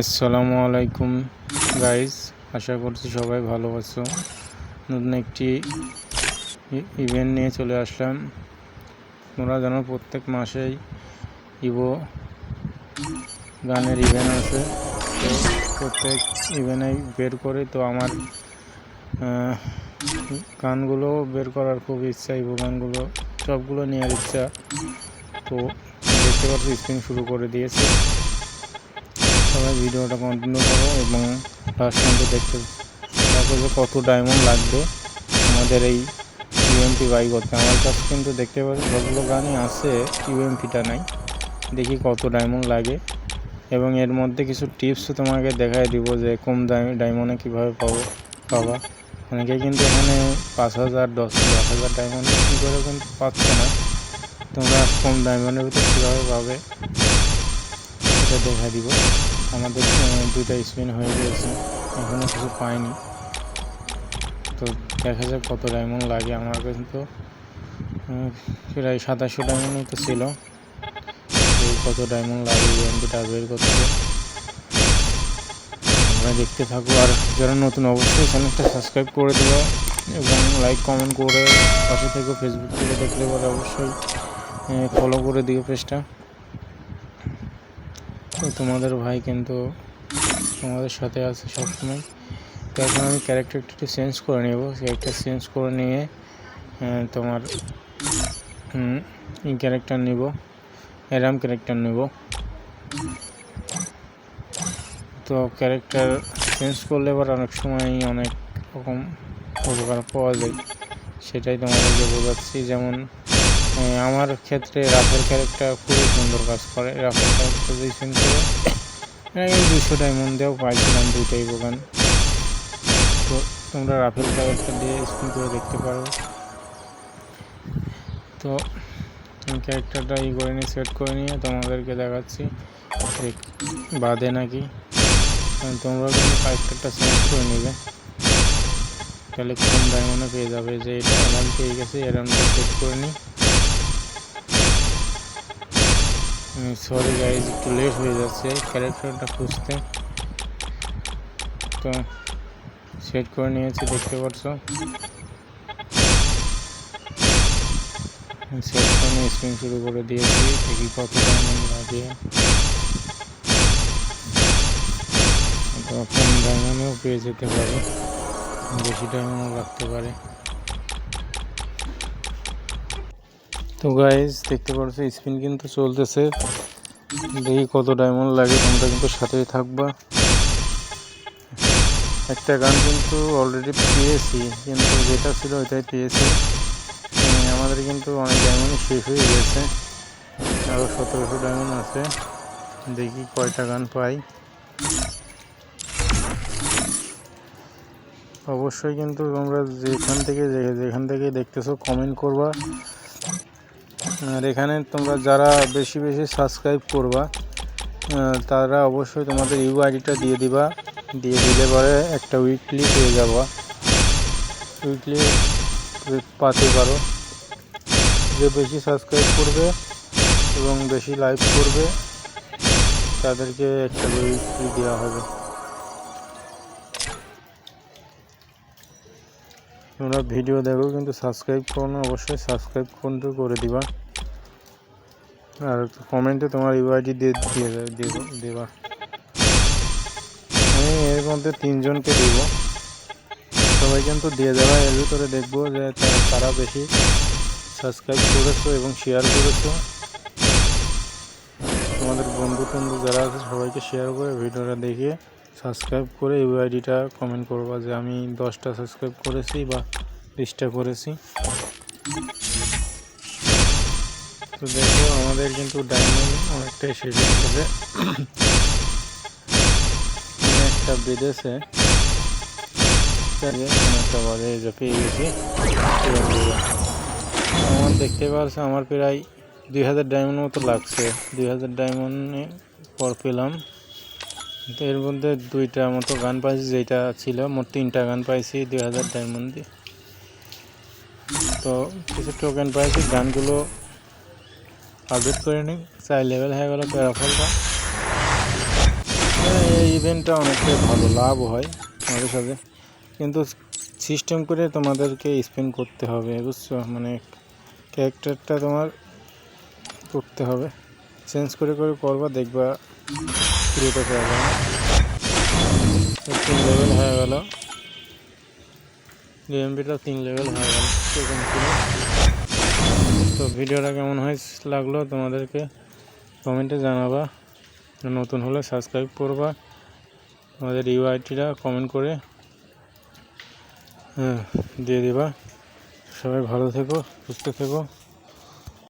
আসসালামু আলাইকুম গাইস আশা করছি সবাই ভালো আছো। নতুন একটি ইভেন্ট নিয়ে চলে আসলাম। তোমরা জানো প্রত্যেক মাসেই ইভো গানের ইভেন্ট আছে। তো প্রত্যেক ইভেন্টে বের করে। তো আমার গানগুলো বের করার খুব ইচ্ছা ইভো গানগুলো সবগুলো নেওয়ার ইচ্ছা। তো দেখতে পাচ্ছি স্ক্রিন শুরু করে দিয়েছি। সবাই ভিডিওটা কন্টিনিউ করো এবং লাস্ট পর্যন্ত দেখতে থাকো যে কত ডায়মন্ড লাগবে। আমাদের এই ইউএমপি বাই করতে। আমার কাছে কিন্তু দেখতে পাচ্ছি সবগুলো গানই আছে ইউএমপিটা নাই। দেখি কত ডায়মন্ড লাগে। এবং এর মধ্যে কিছু টিপসও তোমাকে দেখাই দিব যে কম ডায়মন্ডে কীভাবে পাবো, পাবা। অনেকে কিন্তু এখানে পাঁচ হাজার, দশ দশ হাজার ডায়মন্ড কী করে কিন্তু পাচ্ছে না। তোমরা কম ডায়মন্ডের ভিতরে কীভাবে পাবে, সেটা দেখা দিব। আমাদের দুইটা স্পিন হয়ে গিয়েছে। এখনও কিছু পাইনি। তো দেখা যাক কত ডায়মন্ড লাগে আমার কিন্তু প্রায় সাতাশশো ডায়মন্ড তো ছিল। কত ডায়মন্ড লাগে এমপিটা বের করতে? আমরা দেখতে থাকব আর যারা নতুন, অবশ্যই চ্যানেলটা সাবস্ক্রাইব করে দেবো এবং লাইক কমেন্ট করে পাশে থেকে ফেসবুক থেকে দেখলে পরে অবশ্যই ফলো করে দিও পেজটা তো তোমাদের ভাই কিন্তু তোমাদের সাথে আছে সবসময়। তো এখন আমি ক্যারেক্টারটা একটু চেঞ্জ করে নেব। ক্যারেক্টার চেঞ্জ করে নিয়ে তোমার ক্যারেক্টার নিব। এরাম ক্যারেক্টার নেব। তো ক্যারেক্টার চেঞ্জ করলে এবার অনেক সময় অনেক রকম উপকার পাওয়া যায়। সেটাই তোমাদেরকে বোঝাচ্ছি। যেমন আমার ক্ষেত্রে রাফেল ক্যারেক্টার খুবই সুন্দর কাজ করে। রাফেল ক্যারেক্টার রিসেন্ট করে এই দুশো ডায়মন্ড দিয়েও পাইছিলাম দুইটাই বোগান তো তোমরা রাফেল ক্যারেক্টার দিয়ে স্পিন করে দেখতে পারো। তো আমি ক্যারেক্টারটা ই করে নিয়ে সেট করে নিয়ে তোমাদেরকে দেখাচ্ছি। বাদে নাকি? কারণ তোমরা কিন্তু ক্যারেক্টারটা সেট করে নেবে। তাহলে কোন ডায়মন্ডে পেয়ে যাবে? যে এটা অ্যালার্ম পেয়ে গেছে অ্যালার্মটা সেট করে নিই। সরি গাইজ একটু লেট হয়ে যাচ্ছে ক্যারেক্টারটা খুঁজতে। তো সেট করে নিয়েছি, দেখতে পাচ্ছ? সেট করে নিয়ে স্পিন শুরু করে দিয়েছি, দেখি কত ডায়মন্ড লাগে। কম ডায়মন্ডেও পেয়ে যেতে পারে, বেশি ডায়মন্ডও লাগতে পারে। তো গাইজ দেখতে পাচ্ছ স্পিন কিন্তু চলতেছে। দেখি কত ডায়মন্ড লাগে, তোমরা কিন্তু সাথেই থাকবা। একটা গান কিন্তু অলরেডি পেয়েছি, কিন্তু যেটা ছিল ওইটাই পেয়েছি। আমাদের কিন্তু অনেক ডায়মন্ড শেষ হয়ে গেছে। আরও সতেরোশো ডায়মন্ড আছে। দেখি কয়টা গান পাই। অবশ্যই কিন্তু তোমরা যেখান থেকে যেখান থেকে দেখতেছো কমেন্ট করবা। আর এখানে তোমরা যারা বেশি বেশি সাবস্ক্রাইব করবা তারা অবশ্যই তোমাদের ইউ আইডিটা দিয়ে দিবা। দিয়ে দিলে পরে একটা উইকলি পেয়ে যাবা। উইকলি পাতে পারো। যে বেশি সাবস্ক্রাইব করবে এবং বেশি লাইভ করবে, তাদেরকে একটা উইকলি দেওয়া হবে। তোমরা ভিডিও দেখো কিন্তু সাবস্ক্রাইব করো না, অবশ্যই সাবস্ক্রাইব কিন্তু করে দিবা। আর কমেন্টে তোমার ইউআইডি দিয়ে দিয়ে দেবা আমি এর মধ্যে তিনজনকে দিব। সবাই কিন্তু দিয়ে দেওয়া এর ভিতরে দেখব যে তারা বেশি সাবস্ক্রাইব করেছ এবং শেয়ার করেছ। তোমাদের বন্ধু টন্ধু যারা আছে, সবাইকে শেয়ার করে ভিডিওটা দেখে সাবস্ক্রাইব করে ইউআইডিটা কমেন্ট করবা যে আমি দশটা সাবস্ক্রাইব করেছি বা বিশটা করেছি। তো দেখো, আমাদের কিন্তু ডায়মন্ড অনেকটাই হয়ে গেছে একটা বেঁধেছে একটা বাজে যে গেছি আমার দেখতে পারছে, আমার প্রায় দুই হাজার ডায়মন্ড মতো লাগছে। দুই হাজার ডায়মন্ড পর পেলাম। তো এর মধ্যে দুইটা মতো গান পাইছি যেটা ছিল, মোট তিনটা গান পাইছি দুই হাজার ডায়মন্ড দিয়ে তো কিছু টোকেন পাইছি, গানগুলো আপডেট করে নিই। চাই লেভেল হয়ে গেল প্যারাফলটা এই ইভেন্টটা অনেকটাই ভালো লাভ হয় আমাদের সাথে। কিন্তু সিস্টেম করে তোমাদেরকে স্পেন্ড করতে হবে, বুঝছ? মানে ক্যারেক্টারটা তোমার করতে হবে। চেঞ্জ করে করে করবা, দেখবা পুরোটা পাবে তিন লেভেল হয়ে গেল। ডিএমপিটা তিন লেভেল হয়ে গেল। তো ভিডিওটা কেমন হয় লাগল তোমাদেরকে কমেন্টে জানাবা। নতুন হলে সাবস্ক্রাইব করবা। আমাদের ইউআইটিটা কমেন্ট করে হ্যাঁ দিয়ে দিবা। সবাই ভালো থেকো, সুস্থ থেকো।